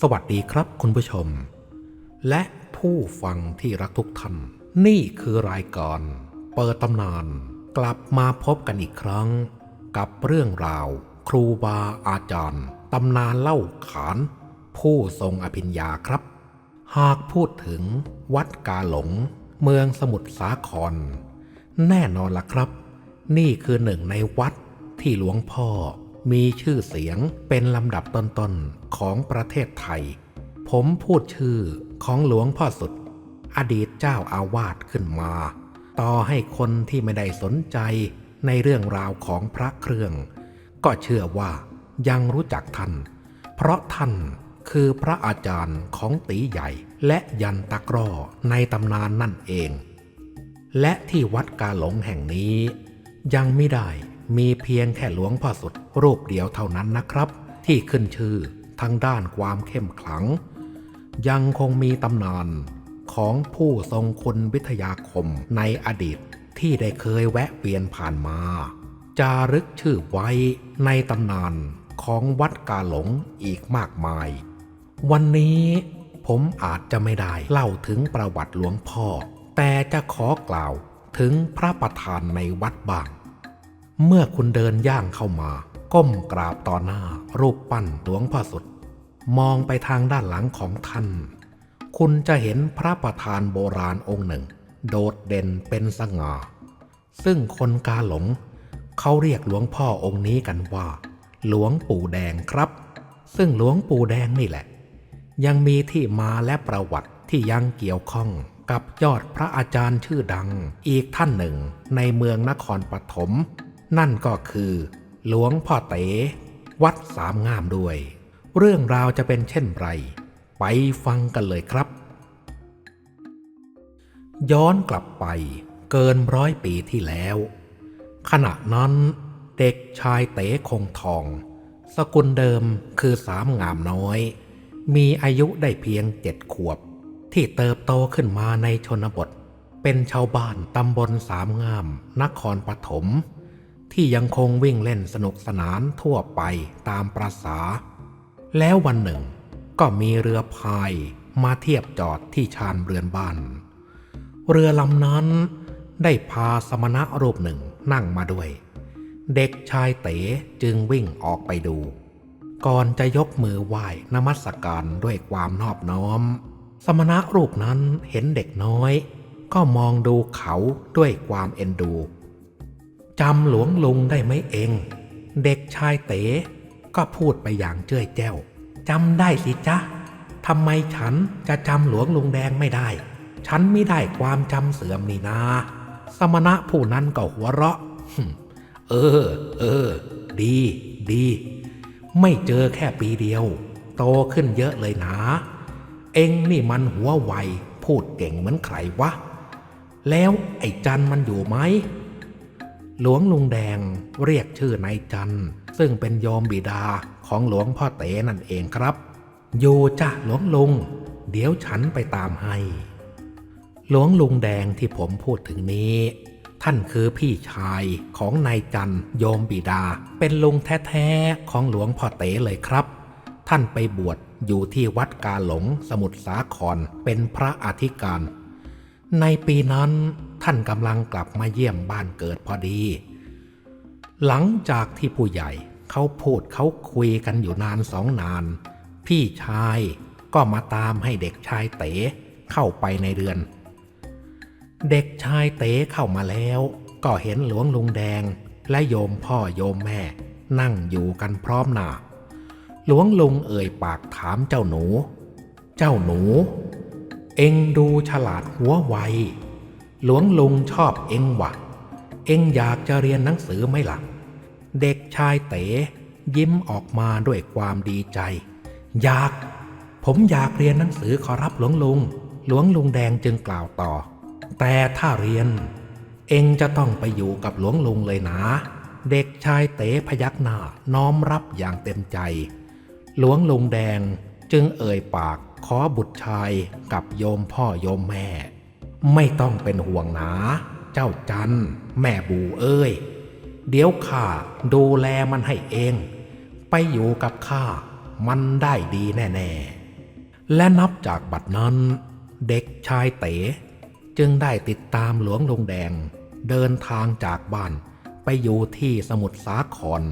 สวัสดีครับคุณผู้ชม และผู้ฟังที่รักทุกท่าน นี่คือรายการเปิดตำนาน กลับมาพบกันอีกครั้ง กับเรื่องราว ครูบาอาจารย์ตำนานเล่าขาน ผู้ทรงอภิญญาครับ หากพูดถึงวัดกาหลง เมืองสมุทรสาคร แน่นอนล่ะครับ นี่คือหนึ่งในวัดที่หลวงพ่อ มีชื่อเสียงเป็นลำดับต้นๆของประเทศไทย ผมพูดชื่อของหลวงพ่อสุด อดีตเจ้าอาวาสขึ้นมา ต่อให้คนที่ไม่ได้สนใจในเรื่องราวของพระเครื่อง ก็เชื่อว่ายังรู้จักท่าน เพราะท่านคือพระอาจารย์ของตีใหญ่และยันตะกร้อในตำนานนั่นเอง และที่วัดกาหลงแห่งนี้ยังไม่ได้ มีเพียงแค่หลวงพ่อสุดรูปเดียวเท่านั้นนะครับ ที่ขึ้นชื่อทางด้านความเข้มขลัง ยังคงมีตำนานของผู้ทรงคุณวิทยาคมในอดีตที่ได้เคยแวะเวียนผ่านมา จารึกชื่อไว้ในตำนานของวัดกาหลงอีกมากมาย วันนี้ผมอาจจะไม่ได้เล่าถึงประวัติหลวงพ่อ แต่จะขอกล่าวถึงพระประธานในวัดบาง เมื่อคุณเดินย่างเข้ามา ก้มกราบต่อหน้า รูปปั้นหลวงพ่อสุด มองไปทางด้านหลังของท่าน คุณจะเห็นพระประธานโบราณองค์หนึ่ง โดดเด่นเป็นสง่า ซึ่งคนกาหลง เขาเรียกหลวงพ่อองค์นี้กันว่า หลวงปู่แดงครับ ซึ่งหลวงปู่แดงนี่แหละ ยังมีที่มาและประวัติที่ยังเกี่ยวข้องกับยอดพระอาจารย์ชื่อดังอีกท่านหนึ่งในเมืองนครปฐม นั่นก็คือ หลวงพ่อเต๋วัดสามงามด้วย เรื่องราวจะเป็นเช่นไร ไปฟังกันเลยครับ ย้อนกลับไปเกินร้อยปีที่แล้ว ขณะนั้นเด็กชายเต๋คงทอง สกุลเดิมคือสามงามน้อย มีอายุได้เพียงเจ็ดขวบ ที่เติบโตขึ้นมาในชนบท เป็นชาวบ้านตำบลสามงาม นครปฐม ที่ยังคงวิ่งเล่นสนุกสนานทั่วไปตามประษา แล้ววันหนึ่ง ก็มีเรือพายมาเทียบจอดที่ชานเรือนบ้าน เรือลำนั้นได้พาสมณะรูปหนึ่งนั่งมาด้วย เด็กชายเต๋จึงวิ่งออกไปดู ก่อนจะยกมือไหว้นมัสการด้วยความนอบน้อม สมณะรูปนั้นเห็นเด็กน้อย ก็มองดูเขาด้วยความเอ็นดู จำหลวงลุงได้ไหมเอง เด็กชายเต๋ก็พูดไปอย่างเจ้ยแจ้วจำได้สิจ๊ะทำไมฉันจะจำหลวงลุงแดงไม่ได้ ฉันไม่ได้ความจำเสื่อมนี่นา สมณะผู้นั้นก็หัวเราะ เออ เออ ดี ดี ไม่เจอแค่ปีเดียว โตขึ้นเยอะเลยนะ เอ็งนี่มันหัวไว พูดเก่งเหมือนใครวะ แล้วไอ้จันมันอยู่ไหม หลวงลุงแดงเรียกชื่อนายจันซึ่งเป็นโยมบิดาของหลวงพ่อเต๋นั่นเองครับอยู่จ้ะหลวงลุง เดี๋ยวฉันไปตามให้ หลวงลุงแดงที่ผมพูดถึงนี้ ท่านคือพี่ชายของนายจันโยมบิดา เป็นลุงแท้ๆของหลวงพ่อเต๋เลยครับ ท่านไปบวชอยู่ที่วัดกาหลงสมุทรสาครเป็นพระอธิการ ในปีนั้น ท่านกำลังกลับมาเยี่ยมบ้านเกิดพอดี หลังจากที่ผู้ใหญ่เขาพูดเขาคุยกันอยู่นานสองนาน พี่ชายก็มาตามให้เด็กชายเต๋เข้าไปในเรือน เด็กชายเต๋เข้ามาแล้ว ก็เห็นหลวงลุงแดงและโยมพ่อโยมแม่ นั่งอยู่กันพร้อมหน้า หลวงลุงเอ่ยปากถามเจ้าหนู เจ้าหนู เอ็งดูฉลาดหัวไว หลวงลุงชอบเอ็งวะเอ็งอยากจะเรียนหนังสือไหมล่ะ เด็กชายเต๋ยิ้มออกมาด้วยความดีใจ อยาก ผมอยากเรียนหนังสือขอรับหลวงลุง หลวงลุงแดงจึงกล่าวต่อ แต่ถ้าเรียน เอ็งจะต้องไปอยู่กับหลวงลุงเลยนะ เด็กชายเต๋พยักหน้าน้อมรับอย่างเต็มใจ หลวงลุงแดงจึงเอ่ยปากขอบุตรชายกับโยมพ่อโยมแม่ ไม่ต้องเป็นห่วงหนา เจ้าจันแม่บูเอ้ย เดี๋ยวข้าดูแลมันให้เอง ไปอยู่กับข้ามันได้ดีแน่และนับจากบัดนั้น เด็กชายเต๋จึงได้ติดตามหลวงลงแดง เดินทางจากบ้านไปอยู่ที่สมุทรสาคร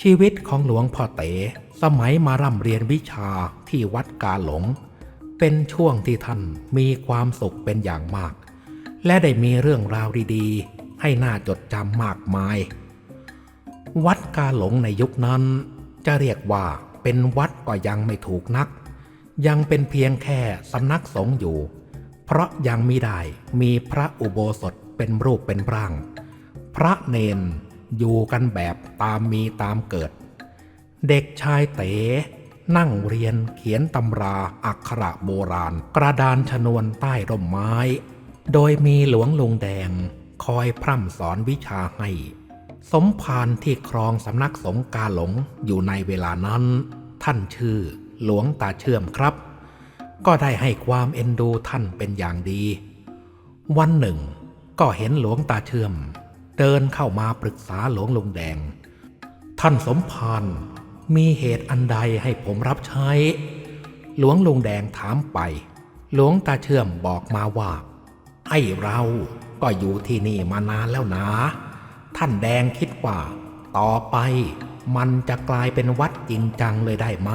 ชีวิตของหลวงพ่อเต๋สมัยมาร่ำเรียนวิชาที่วัดกาหลง เป็นช่วงที่ท่านมีความสุขเป็นอย่างมาก และได้มีเรื่องราวดีๆ ให้น่าจดจำมากมาย วัดกาหลงในยุคนั้น จะเรียกว่าเป็นวัดก็ยังไม่ถูกนัก ยังเป็นเพียงแค่สำนักสงฆ์อยู่ เพราะยังมิได้มีพระอุโบสถเป็นรูปเป็นร่าง พระเนนอยู่กันแบบตามมีตามเกิด เด็กชายเต๋ นั่งเรียนเขียนตำราอักขระโบราณ กระดานชนวนใต้ร่มไม้ โดยมีหลวงลุงแดง คอยพร่ำสอนวิชาให้ สมภารที่ครองสำนักสงฆ์กาหลงอยู่ในเวลานั้น ท่านชื่อหลวงตาเชื่อมครับ ก็ได้ให้ความเอ็นดูท่านเป็นอย่างดี วันหนึ่ง ก็เห็นหลวงตาเชื่อม เดินเข้ามาปรึกษาหลวงลุงแดง ท่านสมภาร มีเหตุอันใดให้ผมรับใช้ หลวงลุงแดงถามไป หลวงตาเชื่อมบอกมาว่า ไอ้เราก็อยู่ที่นี่มานานแล้วนะ ท่านแดงคิดว่า ต่อไปมันจะกลายเป็นวัดจริงจังเลยได้ไหม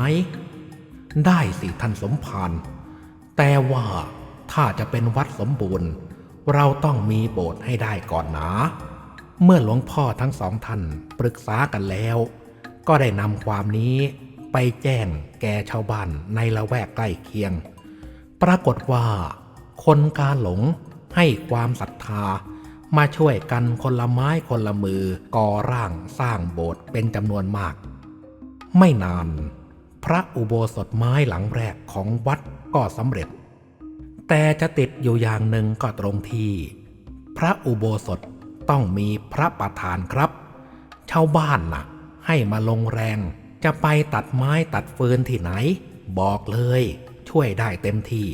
ได้สิท่านสมภารแต่ว่าถ้าจะเป็นวัดสมบูรณ์ เราต้องมีโบสถ์ให้ได้ก่อนนะ เมื่อหลวงพ่อทั้งสองท่านปรึกษากันแล้ว ก็ได้นำความนี้ไปแจ้งแก่ชาวบ้านในละแวกใกล้เคียง ปรากฏว่า คนกาหลงให้ความศรัทธามาช่วยกันคนละไม้คนละมือก่อร่างสร้างโบสถ์เป็นจำนวนมาก ไม่นาน พระอุโบสถไม้หลังแรกของวัดก็สำเร็จ แต่จะติดอยู่อย่างหนึ่งก็ตรงที่ พระอุโบสถต้องมีพระประธานครับ ชาวบ้านน่ะ ให้มาลงแรง จะไปตัดไม้ตัดฟืนที่ไหน บอกเลย ช่วยได้เต็มที่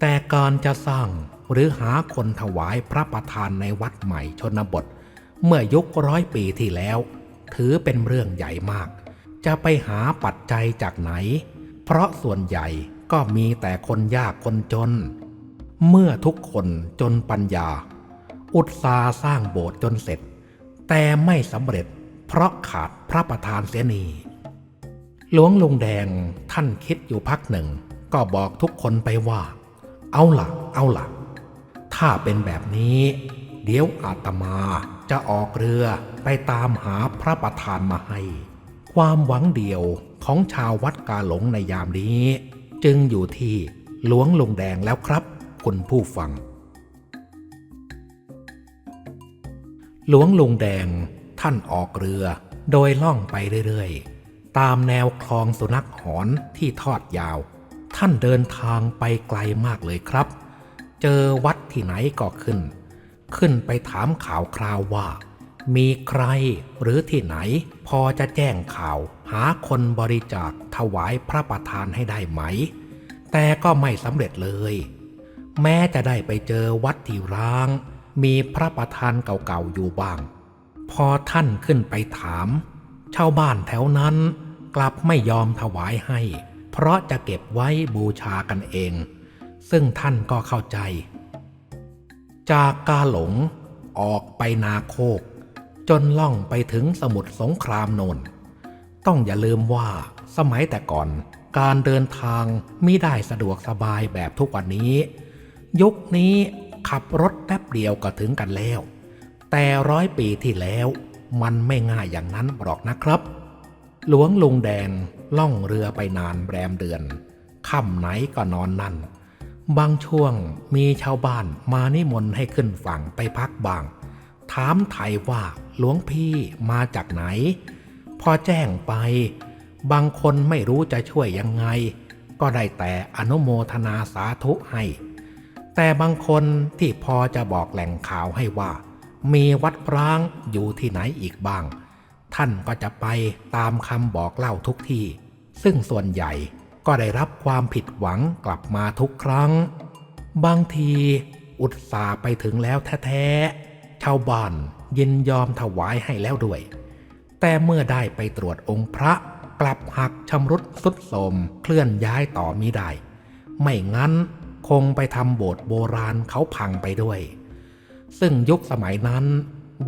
แต่การจะสร้างหรือหาคนถวายพระประธานในวัดใหม่ชนบท เมื่อยุคร้อยปีที่แล้ว ถือเป็นเรื่องใหญ่มาก จะไปหาปัจจัยจากไหน เพราะส่วนใหญ่ก็มีแต่คนยากคนจน เมื่อทุกคนจนปัญญา อุตสาสร้างโบสถ์จนเสร็จ แต่ไม่สำเร็จ เพราะขาดพระประธานเสียนีหลวงลุงแดงท่านคิดอยู่พักหนึ่ง ก็บอกทุกคนไปว่า เอาล่ะเอาล่ะถ้าเป็นแบบนี้ เดี๋ยวอาตมาจะออกเรือไปตามหาพระประธานมาให้ ความหวังเดียวของชาววัดกาหลงในยามนี้ จึงอยู่ที่หลวงลุงแดงแล้วครับคุณผู้ฟัง หลวงลุงแดง ท่านออกเรือ โดยล่องไปเรื่อยๆ ตามแนวคลองสุนัขหอนที่ทอดยาว ท่านเดินทางไปไกลมากเลยครับ เจอวัดที่ไหนก็ขึ้น ขึ้นไปถามข่าวคราวว่า มีใครหรือที่ไหน พอจะแจ้งข่าว หาคนบริจาคถวายพระประธานให้ได้ไหม แต่ก็ไม่สำเร็จเลย แม้จะได้ไปเจอวัดที่ร้างมีพระประธานเก่าๆอยู่บ้าง พอท่านขึ้นไปถาม ชาวบ้านแถวนั้นกลับไม่ยอมถวายให้ เพราะจะเก็บไว้บูชากันเอง ซึ่งท่านก็เข้าใจ จากกาหลงออกไปนาโคก จนล่องไปถึงสมุทรสงครามโนนต้องอย่าลืมว่าสมัยแต่ก่อนการเดินทางไม่ได้สะดวกสบายแบบทุกวันนี้ ยุคนี้ขับรถแป๊บเดียวก็ถึงกันแล้ว แต่ร้อยปีที่แล้วมันไม่ง่ายอย่างนั้นหรอกนะครับ หลวงลุงแดงล่องเรือไปนานแรมเดือนค่ำไหนก็นอนนั่น บางช่วงมีชาวบ้านมานิมนต์ให้ขึ้นฝั่งไปพักบาง ถามไทยว่าหลวงพี่มาจากไหน พอแจ้งไป บางคนไม่รู้จะช่วยยังไง ก็ได้แต่อนุโมทนาสาธุให้ แต่บางคนที่พอจะบอกแหล่งข่าวให้ว่า มีวัดร้างอยู่ที่ไหนอีกบ้าง ท่านก็จะไปตามคำบอกเล่าทุกที่ ซึ่งส่วนใหญ่ก็ได้รับความผิดหวังกลับมาทุกครั้ง บางทีอุตส่าห์ไปถึงแล้วแท้ๆชาวบ้านยินยอมถวายให้แล้วด้วย แต่เมื่อได้ไปตรวจองค์พระกลับหักชำรุดสุดโทมเคลื่อนย้ายต่อมิได้ ไม่งั้นคงไปทำโบสถ์โบราณเขาพังไปด้วย ซึ่งยุคสมัยนั้น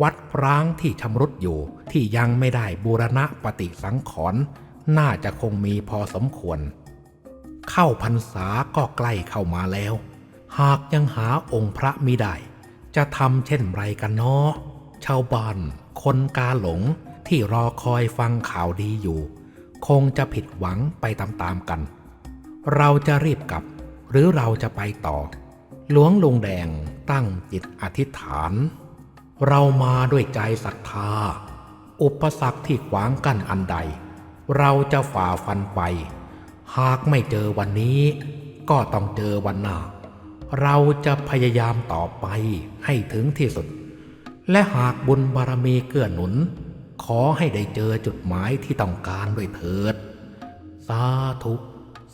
วัดร้างที่ชำรุดอยู่ที่ยังไม่ได้บูรณะปฏิสังขรณ์น่าจะคงมีพอสมควร เข้าพรรษาก็ใกล้เข้ามาแล้ว หากยังหาองค์พระมิได้ จะทำเช่นไรกันเนาะชาวบ้านคนกาหลงที่รอคอยฟังข่าวดีอยู่ คงจะผิดหวังไปตามๆกัน เราจะรีบกลับ หรือเราจะไปต่อ หลวงลุงแดงตั้งจิตอธิษฐาน เรามาด้วยใจศรัทธา อุปสรรคที่ขวางกั้นอันใด เราจะฝ่าฟันไป หากไม่เจอวันนี้ ก็ต้องเจอวันหน้า เราจะพยายามต่อไปให้ถึงที่สุด และหากบุญบารมีเกื้อหนุน ขอให้ได้เจอจุดหมายที่ต้องการด้วยเถิด สาธุ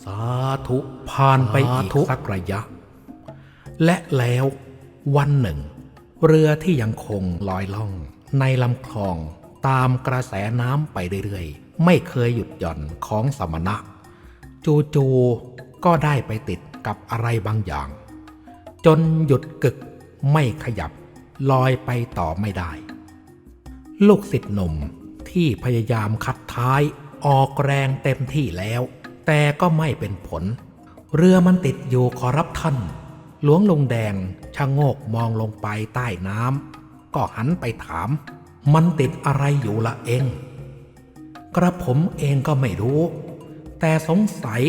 สาธุผ่านไปอีกสักระยะ และแล้ววันหนึ่ง เรือที่ยังคงลอยล่อง ในลำคลองตามกระแสน้ำไปเรื่อยๆ ไม่เคยหยุดหย่อนของสมณะ จูๆก็ได้ไปติดกับอะไรบางอย่าง จนหยุดกึกไม่ขยับ ลอยไปต่อไม่ได้ ลูกศิษย์หนุ่มที่พยายามคัดท้ายออกแรงเต็มที่แล้ว แต่ก็ไม่เป็นผล เรือมันติดอยู่ขอรับท่าน หลวงลุงแดงชะโงกมองลงไปใต้น้ำก็หันไปถาม มันติดอะไรอยู่ละเอง กระผมเองก็ไม่รู้ แต่สงสัย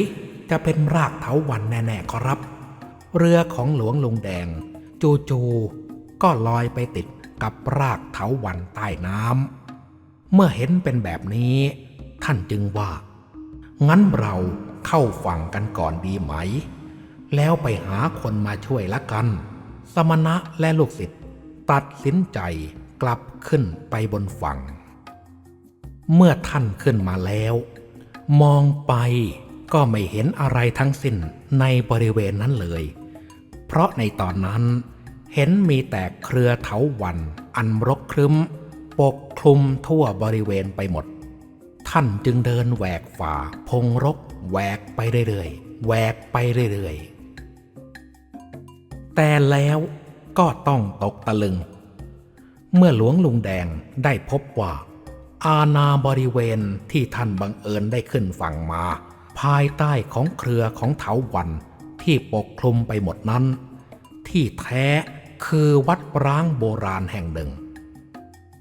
จะเป็นรากเถาวันแน่ๆครับ เรือของหลวงลุงแดง จูๆก็ลอยไปติดกับรากเถาวันใต้น้ำเมื่อเห็นเป็นแบบนี้ ท่านจึงว่า งั้นเราเข้าฝั่งกันก่อนดีไหม แล้วไปหาคนมาช่วยละกัน สมณะและลูกศิษย์ตัดสินใจกลับขึ้นไปบนฝั่ง เมื่อท่านขึ้นมาแล้ว มองไปก็ไม่เห็นอะไรทั้งสิ้นในบริเวณนั้นเลย เพราะในตอนนั้นเห็นมีแต่เครือเถาวันอันรกครึ้ม ปกคลุมทั่วบริเวณไปหมด ท่านจึงเดินแหวกฝ่าพงรกแหวกไปเรื่อยๆแหวกไปเรื่อยๆ แต่แล้วก็ต้องตกตะลึง เมื่อหลวงลุงแดงได้พบว่า อาณาบริเวณที่ท่านบังเอิญได้ขึ้นฝั่งมา ภายใต้ของเครือของเถาวันที่ปกคลุมไปหมดนั้น ที่แท้คือวัดร้างโบราณแห่งหนึ่ง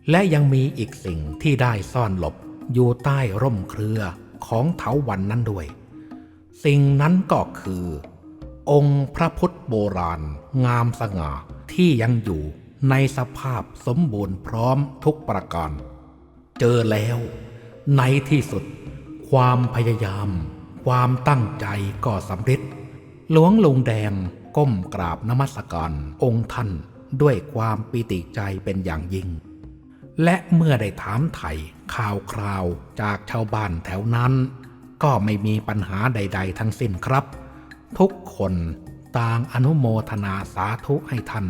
และยังมีอีกสิ่งที่ได้ซ่อนหลบอยู่ใต้ร่มเครือของเถาวันนั้นด้วย สิ่งนั้นก็คือ องค์พระพุทธโบราณ งามสง่าที่ยังอยู่ในสภาพสมบูรณ์พร้อมทุกประการ เจอแล้วในที่สุด ความพยายาม ความตั้งใจก็สำเร็จ หลวงลุงแดงก้มกราบนมัสการองค์ท่านด้วยความปิติใจเป็นอย่างยิ่ง และเมื่อได้ถามไถ่ข่าวคราวจากชาวบ้านแถวนั้น ก็ไม่มีปัญหาใด ๆ ทั้งสิ้นครับ ทุกคนต่างอนุโมทนาสาธุให้ท่าน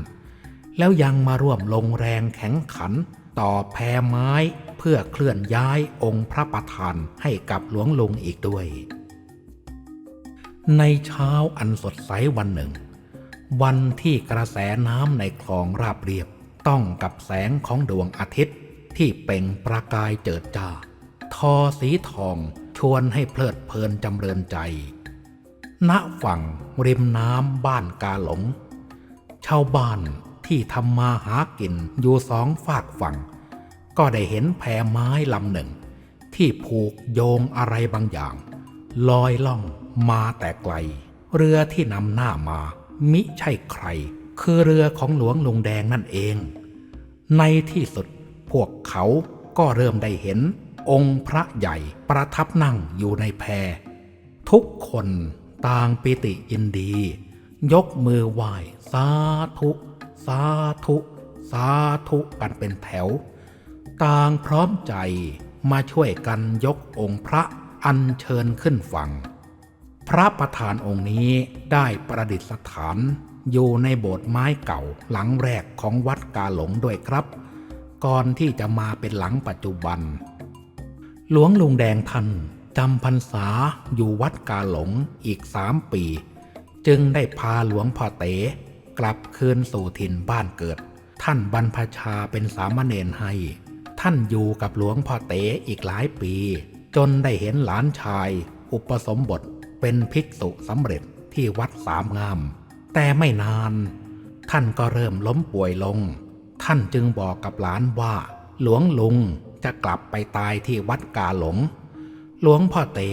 แล้วยังมาร่วมลงแรงแข็งขัน ต่อแพไม้เพื่อเคลื่อนย้ายองค์พระประธานให้กับหลวงลุงอีกด้วย ในเช้าอันสดใสวันหนึ่ง วันที่กระแสน้ำในคลองราบเรียบต้องกับแสงของดวงอาทิตย์ที่เป่งประกายเจิดจ้า ทอสีทองชวนให้เพลิดเพลินจำเริญใจ ณฝั่งริมน้ำบ้านกาหลง ชาวบ้านที่ทำมาหากินอยู่สองฝากฝั่ง ก็ได้เห็นแพไม้ลำหนึ่ง ที่ผูกโยงอะไรบางอย่าง ลอยล่องมาแต่ไกล เรือที่นำหน้ามา มิใช่ใคร คือเรือของหลวงลุงแดงนั่นเอง ในที่สุดพวกเขาก็เริ่มได้เห็นองค์พระใหญ่ประทับนั่งอยู่ในแพทุกคน ต่างปิติยินดี ยกมือไหว้สาธุ สาธุ สาธุกันเป็นแถว ต่างพร้อมใจมาช่วยกันยกองค์พระอัญเชิญขึ้นฝั่ง พระประธานองค์นี้ได้ประดิษฐาน อยู่ในโบสถ์ไม้เก่าหลังแรกของวัดกาหลงด้วยครับ ก่อนที่จะมาเป็นหลังปัจจุบัน หลวงลุงแดงท่าน จำพรรษาอยู่วัดกาหลงอีกสามปี จึงได้พาหลวงพ่อเต๋กลับคืนสู่ถิ่นบ้านเกิด ท่านบรรพชาเป็นสามเณรให้ ท่านอยู่กับหลวงพ่อเต๋อีกหลายปี จนได้เห็นหลานชาย อุปสมบทเป็นภิกษุสำเร็จที่วัดสามงาม แต่ไม่นาน ท่านก็เริ่มล้มป่วยลง ท่านจึงบอกกับหลานว่า หลวงลุงจะกลับไปตายที่วัดกาหลง หลวงพ่อเต๋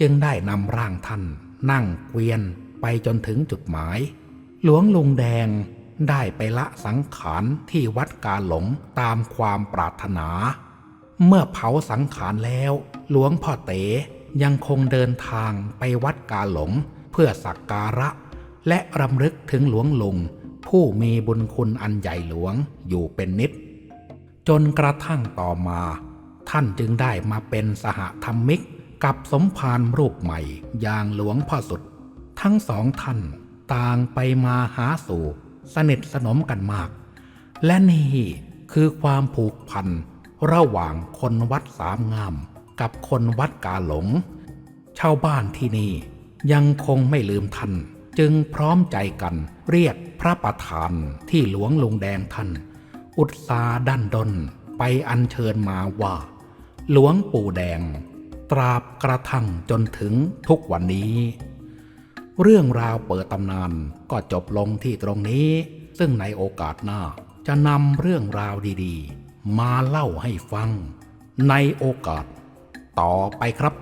จึงได้นำร่างท่าน นั่งเกวียนไปจนถึงจุดหมาย หลวงลุงแดงได้ไปละสังขารที่วัดกาหลงตามความปรารถนา เมื่อเผาสังขารแล้ว หลวงพ่อเต๋ยังคงเดินทางไปวัดกาหลงเพื่อสักการะ และรำลึกถึงหลวงลุงผู้มีบุญคุณอันใหญ่หลวงอยู่เป็นนิด จนกระทั่งต่อมา ท่านจึงได้มาเป็นสหธรรมิกกับสมภารรูปใหม่อย่างหลวงพ่อสุด ทั้งสองท่านต่างไปมาหาสู่ สนิทสนมกันมาก และนี่คือความผูกพันระหว่างคนวัดสามงาม กับคนวัดกาหลง ชาวบ้านที่นี่ยังคงไม่ลืมท่าน จึงพร้อมใจกันเรียกพระประธานที่หลวงลุงแดงท่าน อุตสาดันดนไปอัญเชิญมาว่า หลวงปู่แดง ตราบกระทั่งจนถึงทุกวันนี้ เรื่องราวเปิดตำนานก็จบลงที่ตรงนี้ ซึ่งในโอกาสหน้าจะนำเรื่องราวดีๆ มาเล่าให้ฟัง ในโอกาสต่อไปครับ